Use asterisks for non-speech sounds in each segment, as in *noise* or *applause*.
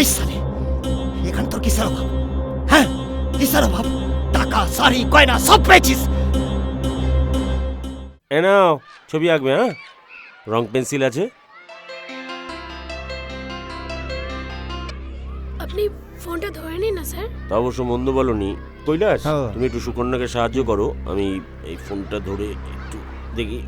এই সালে এখানে তোর কিসের অভাব? হ্যাঁ কিসের অভাব? টাকা শাড়ি গয়না সব পেয়েছিস। এ নাও ছবি আঁকবে হ্যাঁ? রং পেন্সিল আছে? আপনি ফোনটা ধরে নিন না স্যার। তা অবশ্য মন্দ বলনি। কৈলাস হ্যাঁ। তুমি একটু সুকন্যাকে সাহায্য করো। আমি এই ফোনটা ধরে একটু দেখি।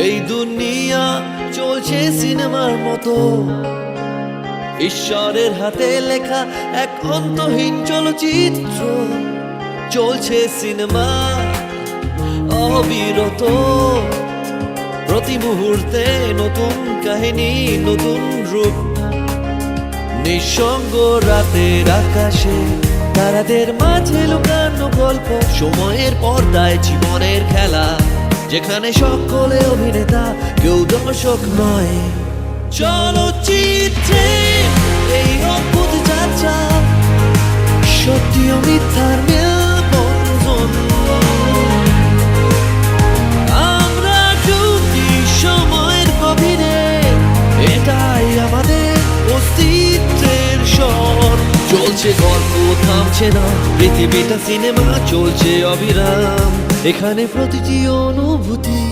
এই দুনিয়া চলছে সিনেমার মতো। ঈশ্বরের হাতে লেখা এক অন্তহীন চলচ্চিত্র। চলছে সিনেমা অবিরত। প্রতি মুহূর্তে নতুন কাহিনী, নতুন রূপ। নিঃসঙ্গ রাতের আকাশে তারাদের মাঝে লুকানো গল্প। সময়ের পর্দায় জীবনের খেলা। যেখানে সকলে অভিনেতা, কেউ দর্শক নয়। চলচ্চিত্রে এই অদ্ভুত যাত্রা সত্যি ও মিথ্যার আমরা ঢুকি সময়ের গভীরে, এটাই আমাদের অস্তিত্বের স্বর। চলছে গল্প থামছে না। পৃথিবীটা সিনেমা চলছে অবিরাম। এখানে প্রতিটি অনুভূতি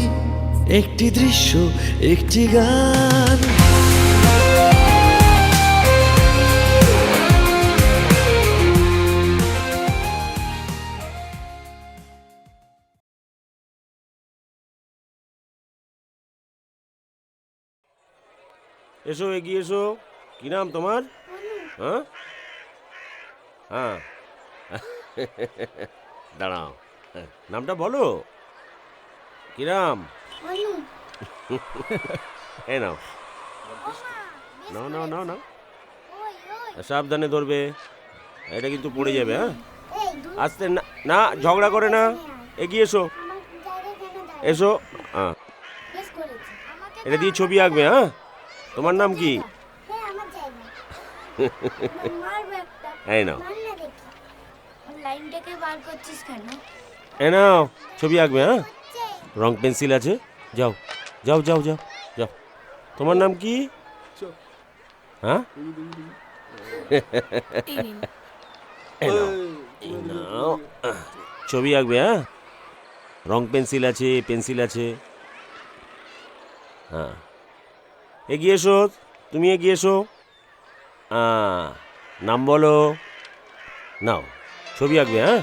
একটি দৃশ্য একটি গান। এসো এগিয়ে এসো। কি নাম তোমার? হ্যাঁ? হ্যাঁ। দাঁড়াও। হ্যাঁ, নামটা বলো। কি নাম এই নাও। নাও নাও নাও নাও। সাবধানে ধরবে। এটা কিন্তু পড়ে যাবে হ্যাঁ? আস্তে না না ঝগড়া করে না। এগিয়ে এসো। এসো। হ্যাঁ। এটা দিয়ে ছবি আঁকবে হ্যাঁ? তোমার নাম কি? *laughs* এই নাও লাইনটাকে বার করছিস কেন এ নাও ছবি আঁকবে হ্যাঁ? রং পেন্সিল আছে যাও যাও যাও যাও যাও। তোমার নাম কি? হ্যাঁ? ছবি আঁকবে হ্যাঁ? রং পেন্সিল আছে পেন্সিল আছে। হ্যাঁ। এগিয়ে এসো তুমি এগিয়ে এসো। নাম বলো। নাও। ছবি আঁকবে হ্যাঁ?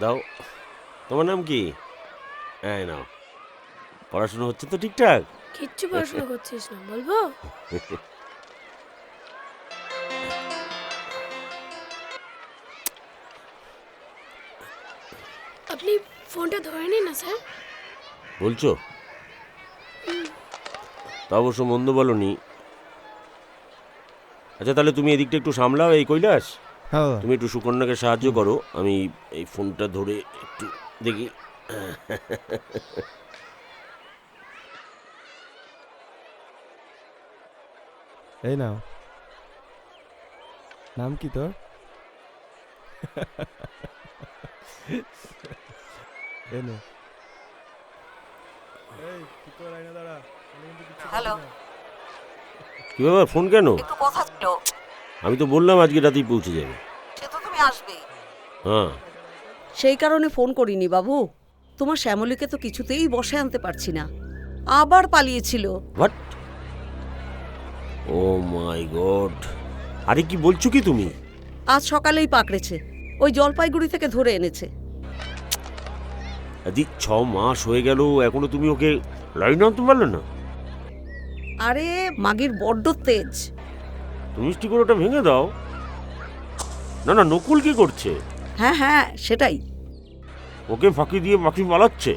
দাও। তোমার নাম কি? এই নাও। পড়াশোনা হচ্ছে তো ঠিকঠাক? কিচ্ছু পড়াশোনা করছিস না বলব? আপনি ফোনটা ধরে নিন না স্যার। বলছো? তা অবশ্য মন্দ বলনি। আচ্ছা তাহলে তুমি এদিকটা একটু সামলাও এই কৈলাস। হ্যাঁ। তুমি একটু সুকন্যাকে সাহায্য করো আমি এই ফোনটা ধরে একটু দেখি। এই নাও। নাম কি তোর? এই নে। এই তুই তোর আয়না দাঁড়া। হ্যালো কি ব্যাপার ফোন কেন? একটু কথা ছিল আমি তো বললাম আজকে রাতেই পৌঁছে যাবে। সে তো তুমি আসবে। হ্যাঁ। সেই কারণে ফোন করিনি বাবু। তোমার শ্যামলীকে তো কিছুতেই বসে আনতে পারছি না। আবার পালিয়েছিল। হোয়াট ও মাই গড আরে কি বলছো কি তুমি? আজ সকালেই পাকড়েছে। ওই জলপাইগুড়ি থেকে ধরে এনেছে। আদি ছ মাস হয়ে গেল এখনও তুমি ওকে লাইন আনতে পারলে না? আরে মাগির বড্ড তেজ। তুমি মিষ্টি করে ওটা ভেঙে দাও। না না নকুল কি করছে? হ্যাঁ হ্যাঁ সেটাই। ওকে ফাঁকি দিয়ে মাখি পালাচ্ছে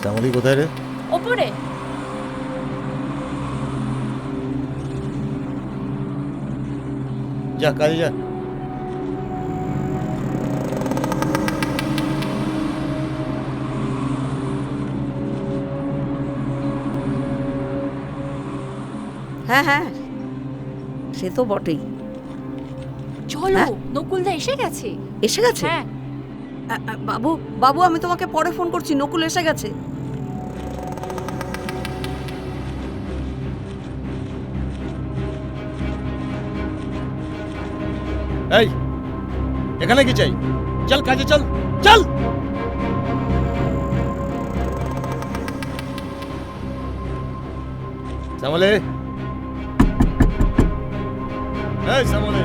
শ্যামলি কোথায় রে? ওপরে যা কাজে যা। হ্যাঁ হ্যাঁ সে তো বটেই। চলো হ্যাঁ? নকুলদা এসে গেছে। এসে গেছে? হ্যাঁ। বাবু বাবু আমি তোমাকে পরে ফোন করছি নকুল এসে গেছে। এই, এখানে কি চাই? চল কাজে, চল চল! শ্যামলে। এই, শ্যামলে।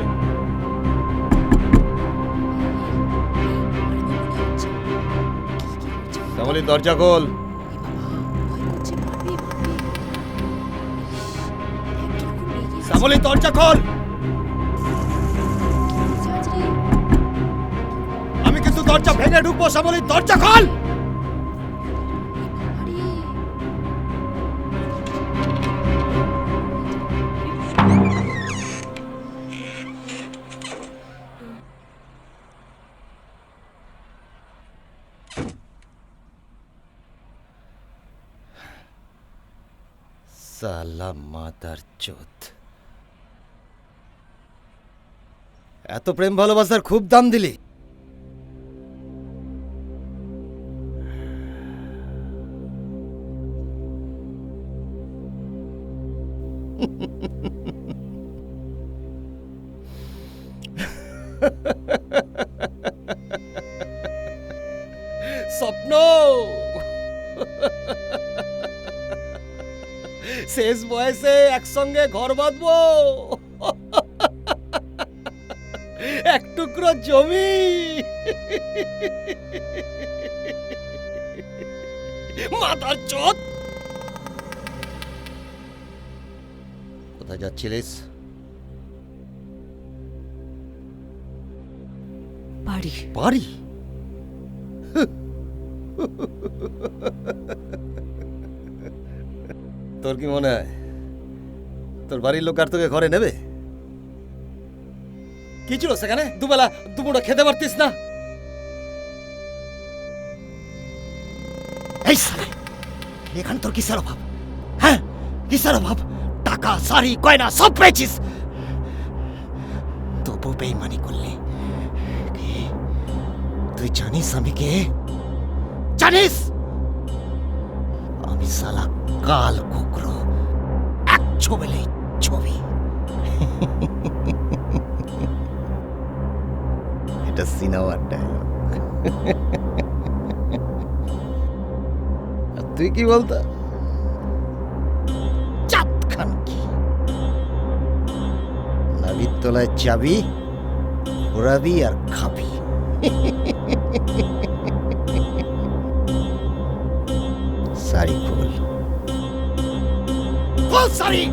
শ্যামলি, দরজা খোল। শ্যামলি, দরজা খোল! দরজা ভেঙে ঢুকবো শ্যামলি দরজা খোল! সালা মাতার চোদ এত প্রেম ভালোবাসার খুব দাম দিলি। *laughs* শেষ বয়সে একসঙ্গে ঘর বাঁধবো। *laughs* এক টুকরো জমি। *laughs* মাতার চোদ। কোথায় যাচ্ছিলিস? বাড়ি। বাড়ি? তোর কি মনে হয়? তোর বাড়ির লোক আর তোকে ঘরে নেবে? কি ছিল সেখানে? দুবেলা দুপুরটা খেতে পারতিস না? এই সালে, এখানে তোর কিসের অভাব? হ্যাঁ কিসের অভাব? টাকা, শাড়ি, গয়না, সব পেয়েছিস। তবু বেইমানি করলি তুই জানিস আমি কে? জানিস? আমি সালা কাল কুকরো এক ছবি। এটা সিনেমার ডায়লগ তুই কি বলতো? কি? নাবির তলায় চাবি ঘোরাবি আর খাবি। শাড়ি খোল খোল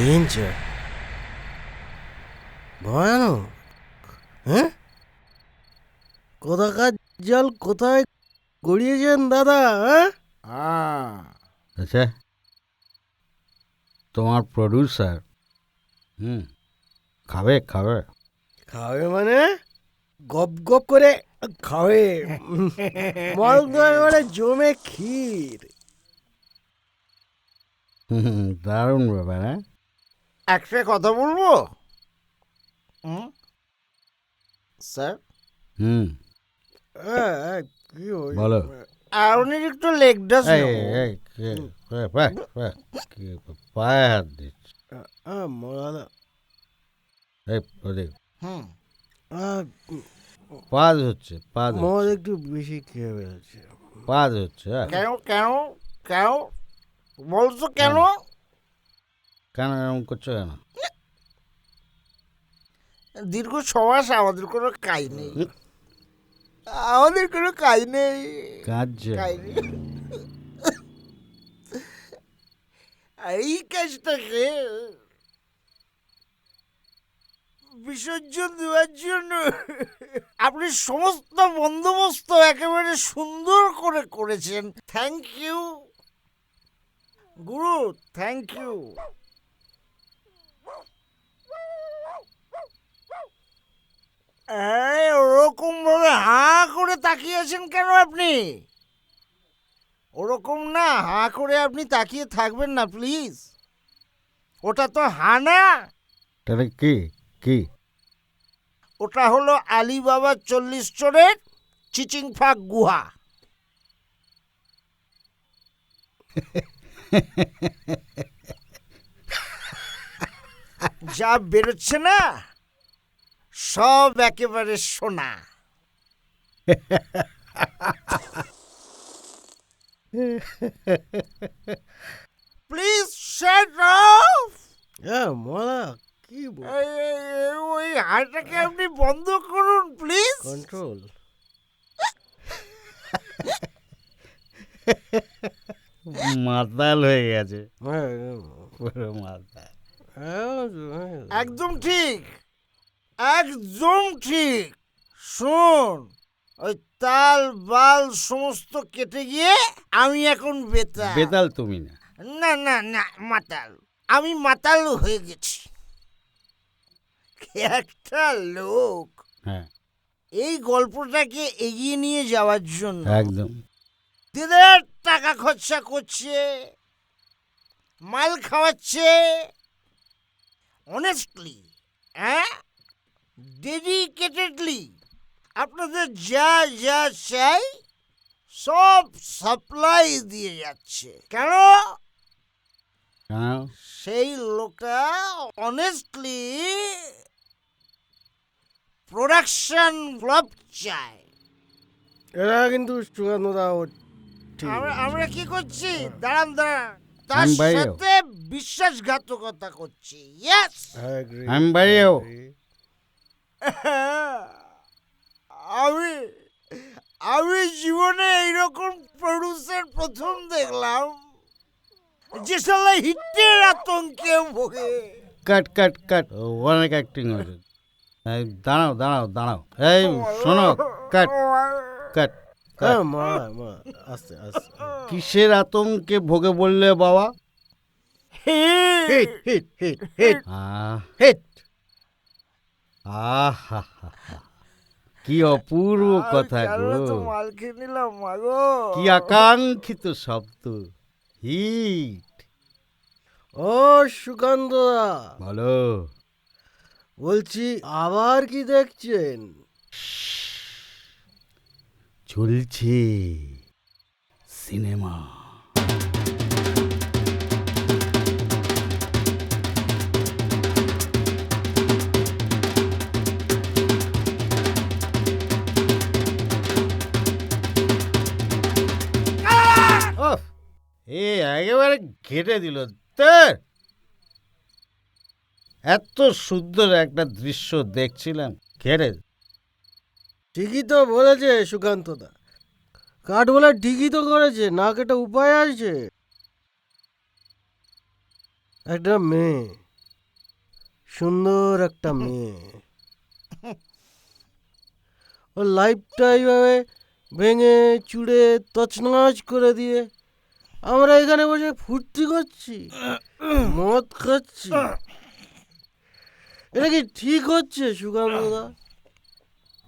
ডেঞ্জার ভয়ানক হ্যাঁ? কোথাকার জল কোথায় গড়িয়েছেন দাদা হ্যাঁ? আচ্ছা। তোমার প্রডিউসার হুম খাবে খাবে। খাবে মানে? গপ গপ করে খাবে। মল এবারে জমে ক্ষীর। হুম, দারুণ ব্যাপার হ্যাঁ? একটা কথা বলব? স্যার? হুম। কি বলো। আপনি একটু পায়ে হাত দিচ্ছে। পাজ হচ্ছে পাজ মদ একটু বেশি খেয়ে ফেলছে। পাজ হচ্ছে হ্যাঁ। কেন কেন কেন? বলছো কেন? কেন এরকম করছ কেন? দীর্ঘ ছ মাস আমাদের কোনো কাজ নেই। আমাদের কোনো কাজ নেই। কাজ নেই। এই কাজটাকে বিসর্জন দেওয়ার জন্য আপনি সমস্ত বন্দোবস্ত একেবারে সুন্দর করে করেছেন। থ্যাংক ইউ গুরু থ্যাংক ইউ এই ওরকম ভাবে হাঁ করে তাকিয়ে আছেন কেন আপনি? ওরকম না হাঁ করে আপনি তাকিয়ে থাকবেন না প্লিজ ওটা তো হাঁ না। তাহলে কি কি? ওটা হলো আলিবাবা চল্লিশ চোরের চিচিং ফাঁক গুহা। *laughs* যা বেরোচ্ছে না। সব একেবারে সোনা। প্লিজ শাট অফ হ্যাঁ মলা কি ওই হাড়টাকে আপনি বন্ধ করুন প্লিজ কন্ট্রোল মাতাল হয়ে গেছে। হ্যাঁ, পুরো মাতাল। একদম ঠিক। একদম ঠিক। শোন ওই তাল বাল সমস্ত কেটে গিয়ে আমি এখন বেতাল। বেতাল তুমি না। না না না মাতাল। আমি মাতাল হয়ে গেছি। একটা লোক হ্যাঁ। এই গল্পটাকে এগিয়ে নিয়ে যাওয়ার জন্য একদম। দিদের টাকা খরচা করছে মাল খাওয়াচ্ছে অনেস্টলি হ্যাঁ? ডেডিকেটেডলি আপনাদের যা যা চাই সব সাপ্লাই দিয়ে যাচ্ছে। কেন? সেই লোকটা অনেস্টলি প্রোডাকশন ফ্লপ চায়। এরা কিন্তু সুগন্ধদা ও আমরা কি করছি? দাঁড়ান দাঁড়ান। তার সাথে বিশ্বাসঘাতকতা করছি। ইয়েস I agree, আমি বাইরেও. *laughs* আমি আমি জীবনে এইরকম প্রডিউসার প্রথম দেখলাম যে সালা হিটের আতঙ্কে ভোগে। কাট কাট কাট। ও, অনেক অ্যাক্টিং হয়েছে। দাঁড়াও দাঁড়াও দাঁড়াও। এই শোনো কাট কাট হ্যাঁ কিসের আতঙ্কে ভোগে বললে বাবা? Hit hit hit hit hit. আহা কি অপূর্ব কথা গো। নিলাম মাগো। কি আকাঙ্ক্ষিত শব্দ। হিট। ও সুগন্ধদা বলো। বলছি আবার কি দেখছেন? চলছে সিনেমা একেবারে ঘেটে দিল তোর এত সুন্দর একটা দৃশ্য দেখছিলাম ঘেরে ঠিকই তো বলেছে সুকান্তদা কাঠগোলা ঠিকই তো করেছে না কেটে উপায় আছে। একটা মেয়ে, সুন্দর একটা মেয়ে। ওর লাইফটা এইভাবে ভেঙে, চুড়ে, তছনছ করে দিয়ে আমরা এখানে বসে ফুর্তি করছি, মদ খাচ্ছি। এটা কি ঠিক হচ্ছে সুকান্তদা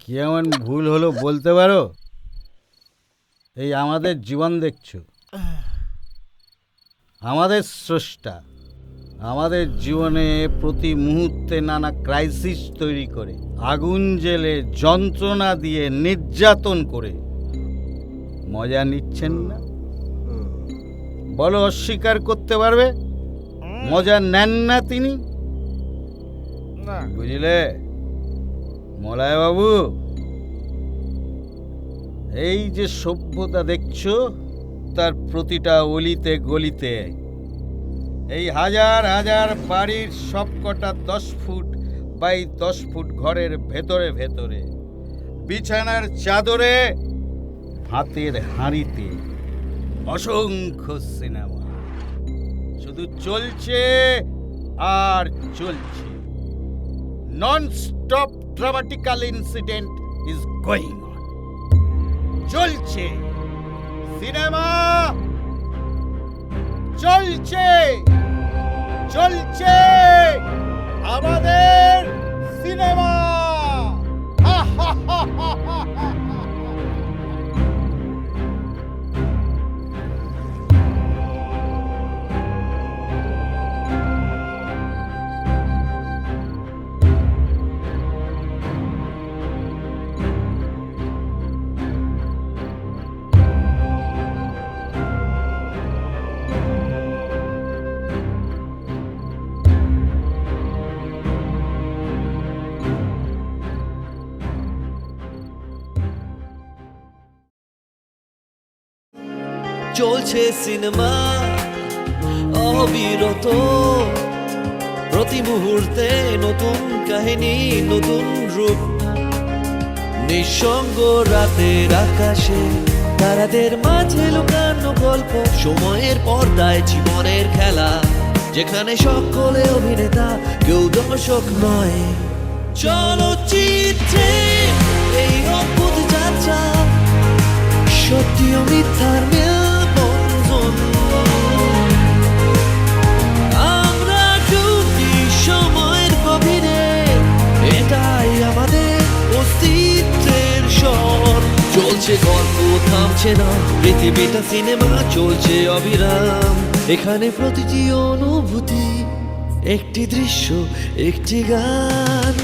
কি এমন ভুল হলো বলতে পারো? এই আমাদের জীবন দেখছ। আমাদের স্রষ্টা, আমাদের জীবনে প্রতি মুহূর্তে নানা ক্রাইসিস তৈরি করে, আগুন জেলে যন্ত্রণা দিয়ে নির্যাতন করে। মজা নিচ্ছেন না? বলো অস্বীকার করতে পারবে? মজা নেন না তিনি। না। বুঝলে? মলয় বাবু এই যে সভ্যতা দেখছ তার প্রতিটা অলিতে গলিতে এই হাজার হাজার বাড়ির সবকটা দশ ফুট বাই দশ ফুট ঘরের ভেতরে ভেতরে বিছানার চাদরে হাতের হাঁড়িতে অসংখ্য সিনেমা। শুধু চলছে আর চলছে। Non stop dramatical incident is going চলছে। সিনেমা চলছে। চলছে। আমাদের চলছে সিনেমা, অবিরত। প্রতি মুহূর্তে নতুন কাহিনী, নতুন রূপ। নিঃসঙ্গ রাতের আকাশে তারাদের মাঝে লুকানো গল্প, সময়ের পর্দায় জীবনের খেলা, যেখানে সকলে অভিনেতা, কেউ দর্শক নয়। চলচ্চিত্রে এই অদ্ভুত যাত্রা সত্যি ও মিথ্যার মেলবন্ধন চলছে গল্প থামছে না পৃথিবীটা সিনেমা চলছে অবিরাম। এখানে প্রতিটি অনুভূতি, একটি দৃশ্য, একটি গান।